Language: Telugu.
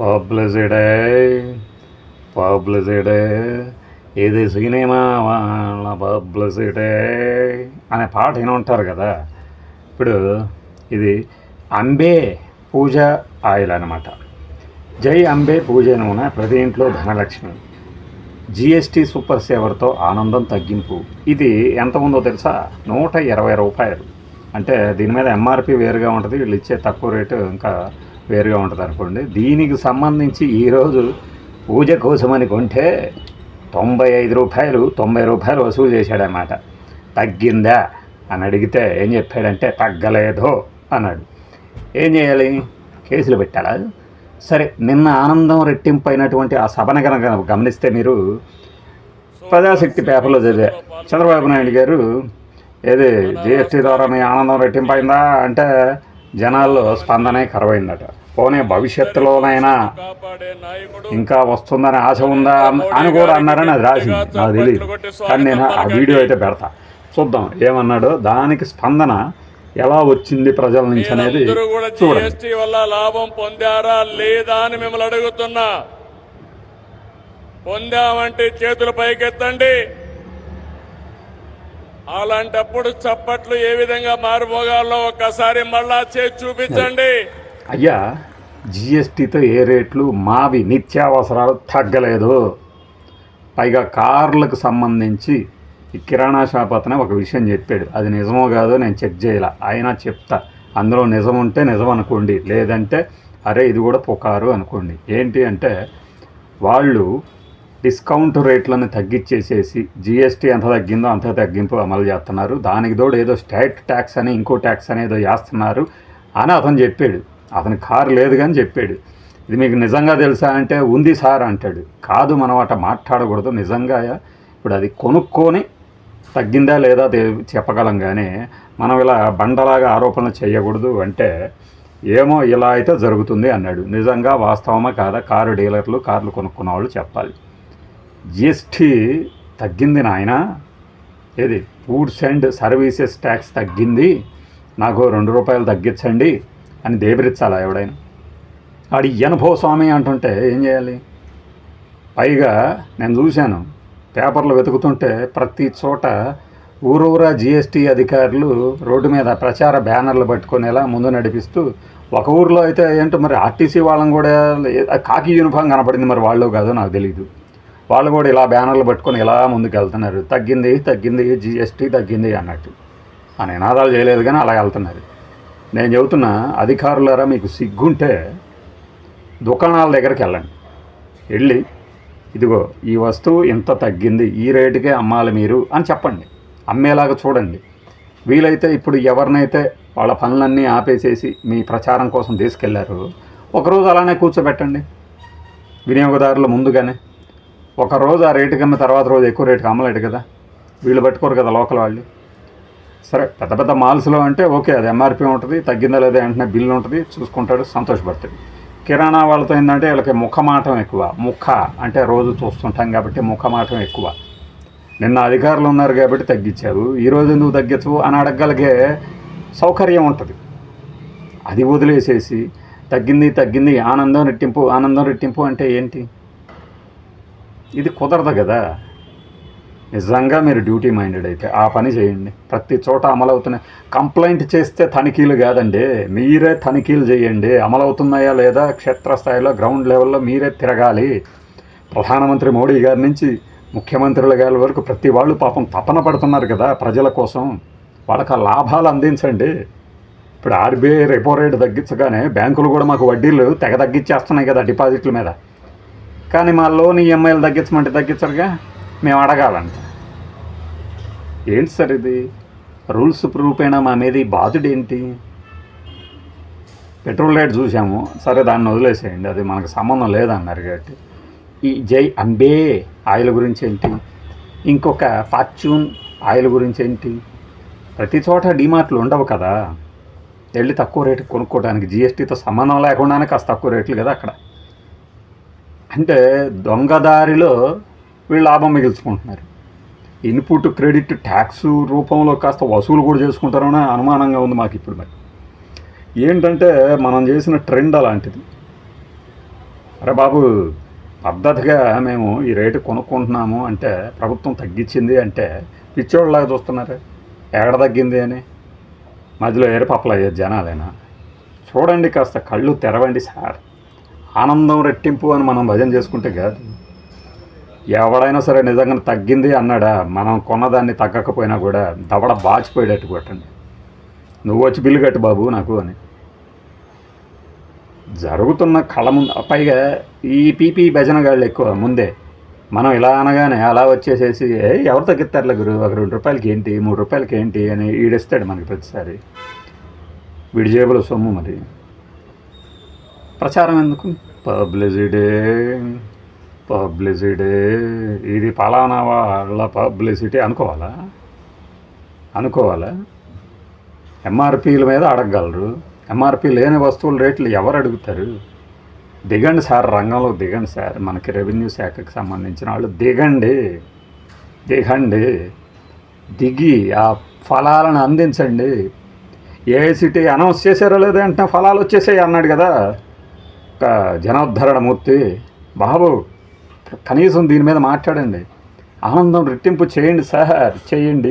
Publicity publicity. ఇది సినిమా వాళ్ళ పబ్లిసిటీ అనే పాట విని ఉంటారు కదా. ఇప్పుడు ఇది అంబే పూజ ఆయిల్ అనమాట జై అంబే పూజ నూనె ప్రతి ఇంట్లో ధనలక్ష్మి. జిఎస్టీ సూపర్ సేవర్తో ఆనందం తగ్గింపు. ఇది ఎంత ఉందో తెలుసా? నూట ఇరవై రూపాయలు. అంటే దీని మీద ఎంఆర్పి వేరుగా ఉంటుంది వీళ్ళు ఇచ్చే తక్కువ రేటు ఇంకా వేరుగా ఉంటుంది అనుకోండి. దీనికి సంబంధించి ఈరోజు పూజ కోసమని కొంటే తొంభై ఐదు రూపాయలు తొంభై రూపాయలు వసూలు చేశాడనమాట తగ్గిందా అని అడిగితే ఏం చెప్పాడంటే తగ్గలేదు అన్నాడు. ఏం చేయాలి? కేసులు పెట్టాలా? సరే నిన్న ఆనందం రెట్టింపు అయినటువంటి ఆ సభను కనుక గమనిస్తే మీరు ప్రజాశక్తి పేపర్లో చదివా చంద్రబాబు నాయుడు గారు ఏది జిఎస్టీ ద్వారా మీ ఆనందం రెట్టింపైందా అంటే జనాల్లో స్పందనే కరువైందట. పోనీ భవిష్యత్తులోనైనా ఇంకా వస్తుందని ఆశ ఉందా అన్- కూడా అన్నారని అది రాసింది. నాకు తెలియదు కానీ నేను ఆ వీడియో అయితే పెడతా. చూద్దాం. ఏమన్నాడో దానికి స్పందన ఎలా వచ్చింది ప్రజల నుంచి అనేది చూడండి. జిఎస్టీ వల్ల లాభం పొందారా లేదా అని మిమ్మల్ని అడుగుతున్నా. పొందామంటే చేతులు పైకెత్తండి. అలాంటప్పుడు చప్పట్లు ఏ విధంగా మారుమోగాలో ఒక్కసారి మళ్ళా చేసి చూపించండి. అయ్యా జిఎస్టీతో ఏ రేట్లు మావి నిత్యావసరాలు తగ్గలేదు. పైగా కార్లకు సంబంధించి ఈ కిరాణా షాప్ అతనే ఒక విషయం చెప్పాడు. అది నిజమో కాదో నేను చెక్ చేయాల. అయినా చెప్తా. అందులో నిజం ఉంటే నిజం అనుకోండి. లేదంటే అరే ఇది కూడా పుకారు అనుకోండి. ఏంటి అంటే వాళ్ళు డిస్కౌంట్ రేట్లను తగ్గించేసేసి జిఎస్టీ ఎంత తగ్గిందో అంత తగ్గింపు అమలు చేస్తున్నారు. దానికి తోడు ఏదో స్టేట్ ట్యాక్స్ అని ఇంకో ట్యాక్స్ అని ఏదో చేస్తున్నారు అని అతను చెప్పాడు. అతని కారు లేదు కానీ చెప్పాడు. ఇది మీకు నిజంగా తెలుసా అంటే ఉంది సార్ అంటాడు. కాదు మనం అట మాట్లాడకూడదు. నిజంగా ఇప్పుడు అది కొనుక్కొని తగ్గిందా లేదా చెప్పగలం కానీ మనం ఇలా బండలాగా ఆరోపణలు చేయకూడదు అంటే ఏమో ఇలా అయితే జరుగుతుంది అన్నాడు. నిజంగా వాస్తవమా కాదా? కారు డీలర్లు కార్లు కొనుక్కున్న వాళ్ళు చెప్పాలి. జిఎస్టీ తగ్గింది నాయన. ఏది? ఫుడ్స్ అండ్ సర్వీసెస్ ట్యాక్స్ తగ్గింది. నాకు రెండు రూపాయలు తగ్గించండి అని దేబరిచ్చాలా ఎవడైనా? ఆడి ఎనభో స్వామి అంటుంటే ఏం చేయాలి? పైగా నేను చూశాను పేపర్లు వెతుకుతుంటే ప్రతి చోట ఊరూరా జిఎస్టీ అధికారులు రోడ్డు మీద ప్రచార బ్యానర్లు పట్టుకునేలా ముందు నడిపిస్తూ ఒక ఊరిలో అయితే ఏంటో మరి ఆర్టీసీ వాళ్ళని కూడా కాకి యూనిఫామ్ కనపడింది మరి వాళ్ళు కాదో నాకు తెలియదు వాళ్ళు కూడా ఇలా బ్యానర్లు పట్టుకొని ఇలా ముందుకు వెళ్తున్నారు తగ్గింది తగ్గింది జిఎస్టీ తగ్గింది అన్నట్టు. ఆ నినాదాలు చేయలేదు కానీ అలా వెళ్తున్నారు. నేను చెబుతున్నా అధికారులారా మీకు సిగ్గుంటే దుకాణాల దగ్గరికి వెళ్ళండి. వెళ్ళి ఇదిగో ఈ వస్తువు ఇంత తగ్గింది ఈ రేటుకే అమ్మాలి మీరు అని చెప్పండి. అమ్మేలాగా చూడండి. వీలైతే ఇప్పుడు ఎవరినైతే వాళ్ళ పనులన్నీ ఆపేసేసి మీ ప్రచారం కోసం తీసుకెళ్ళారు ఒకరోజు అలానే కూర్చోబెట్టండి. వినియోగదారుల ముందుగానే ఒక రోజు ఆ రేటు కన్నా తర్వాత రోజు ఎక్కువ రేటుకి అమ్మలేడు కదా. వీళ్ళు పట్టుకోరు కదా లోకల్ వాళ్ళు. సరే పెద్ద పెద్ద మాల్స్లో అంటే ఓకే అది ఎంఆర్పి ఉంటుంది తగ్గిందా లేదా వెంటనే బిల్లు ఉంటుంది చూసుకుంటాడు సంతోషపడతాడు కిరాణా వాళ్ళతో ఏంటంటే వీళ్ళకి ముఖమాటం ఎక్కువ ముఖ అంటే రోజు చూస్తుంటాం కాబట్టి ముఖమాటం ఎక్కువ. నిన్న అధికారులు ఉన్నారు కాబట్టి తగ్గించారు ఈరోజు ఎందుకు తగ్గించవు అని అడగగలిగే సౌకర్యం ఉంటుంది. అది వదిలేసేసి తగ్గింది తగ్గింది ఆనందం రెట్టింపు ఆనందం రెట్టింపు అంటే ఏంటి? ఇది కుదరదు కదా. నిజంగా మీరు డ్యూటీ మైండెడ్ అయితే ఆ పని చేయండి. ప్రతి చోట అమలవుతున్నాయి. కంప్లైంట్ చేస్తే తనిఖీలు కాదండి. మీరే తనిఖీలు చేయండి. అమలవుతున్నాయా లేదా క్షేత్రస్థాయిలో గ్రౌండ్ లెవెల్లో మీరే తిరగాలి. ప్రధానమంత్రి మోడీ గారి నుంచి ముఖ్యమంత్రుల గారి వరకు ప్రతి వాళ్ళు పాపం తపన పడుతున్నారు కదా ప్రజల కోసం. వాళ్ళకి ఆ లాభాలు అందించండి. ఇప్పుడు ఆర్బీఐ రెపో రేట్ తగ్గించగానే బ్యాంకులు కూడా మాకు వడ్డీలు తెగ తగ్గించేస్తున్నాయి కదా డిపాజిట్ల మీద. కానీ మా లోన్ ఈఎంఐలు తగ్గించమంటే తగ్గించరుగా? మేము అడగాలంట. ఏంటి సార్ ఇది? రూల్స్ రూపేణా మా మీద ఈ బాధుడు ఏంటి? పెట్రోల్ రేట్ చూసాము సరే దాన్ని వదిలేసేయండి. అది మనకు సంబంధం లేదన్నారు కాబట్టి. ఈ జై అంబే ఆయిల్ గురించి ఏంటి? ఇంకొక ఫార్చ్యూన్ ఆయిల్ గురించి ఏంటి? ప్రతి చోట డిమార్ట్లు ఉండవు కదా. వెళ్ళి తక్కువ రేటు కొనుక్కోవడానికి జిఎస్టీతో సంబంధం లేకుండానే కాస్త తక్కువ రేట్లు కదా అక్కడ. అంటే దొంగదారిలో వీళ్ళు లాభం మిగిల్చుకుంటున్నారు. ఇన్పుట్ క్రెడిట్ ట్యాక్స్ రూపంలో కాస్త వసూలు కూడా చేసుకుంటారనే అనుమానంగా ఉంది మాకు ఇప్పుడు మరి. ఏంటంటే మనం చేసిన ట్రెండ్ అలాంటిది. అరే బాబు పద్ధతిగా మేము ఈ రేటు కొనుక్కుంటున్నాము అంటే ప్రభుత్వం తగ్గించింది అంటే పిచ్చోళ్ళలాగా చూస్తున్నారు. ఎక్కడ తగ్గింది అని? మధ్యలో ఏరుపప్పలు అయ్యేది జనాలేనా? చూడండి కాస్త కళ్ళు తెరవండి సార్. ఆనందం రెట్టింపు అని మనం భజన చేసుకుంటే కాదు. ఎవడైనా సరే నిజంగా తగ్గింది అన్నాడా మనం కొన్నదాన్ని తగ్గకపోయినా కూడా దవడ బాచిపోయేటట్టు కొట్టండి. నువ్వు వచ్చి బిల్లు కట్టు బాబు నాకు అని. జరుగుతున్న కళ ముందు పైగా ఈ పీపీ భజన గాళ్ళు ఎక్కువ ముందే. మనం ఇలా అనగానే అలా వచ్చేసేసి ఎవరు తగ్గిస్తారులే గురు? ఒక రెండు రూపాయలకి ఏంటి మూడు రూపాయలకి ఏంటి అని ఈడిస్తాడు మనకి ప్రతిసారి. వీడి జేబులో సొమ్ము మరి. ప్రచారం ఎందుకు? Publicity publicity. ఇది పలానా వాళ్ళ పబ్లిసిటీ అనుకోవాలా? అనుకోవాలా? ఎంఆర్పీల మీద అడగగలరు. ఎంఆర్పీ లేని వస్తువుల రేట్లు ఎవరు అడుగుతారు? దిగండి సార్ రంగంలో దిగండి సార్. మనకి రెవెన్యూ శాఖకు సంబంధించిన వాళ్ళు దిగండి. దిగండి. దిగి ఆ ఫలాలను అందించండి. ఏఐసిటీ అనౌన్స్ చేశారో లేదో ఫలాలు వచ్చేసాయి అన్నాడు కదా. ఒక మూర్తి బాబు కనీసం దీని మీద మాట్లాడండి. ఆనందం రెట్టింపు చేయండి సార్ చేయండి.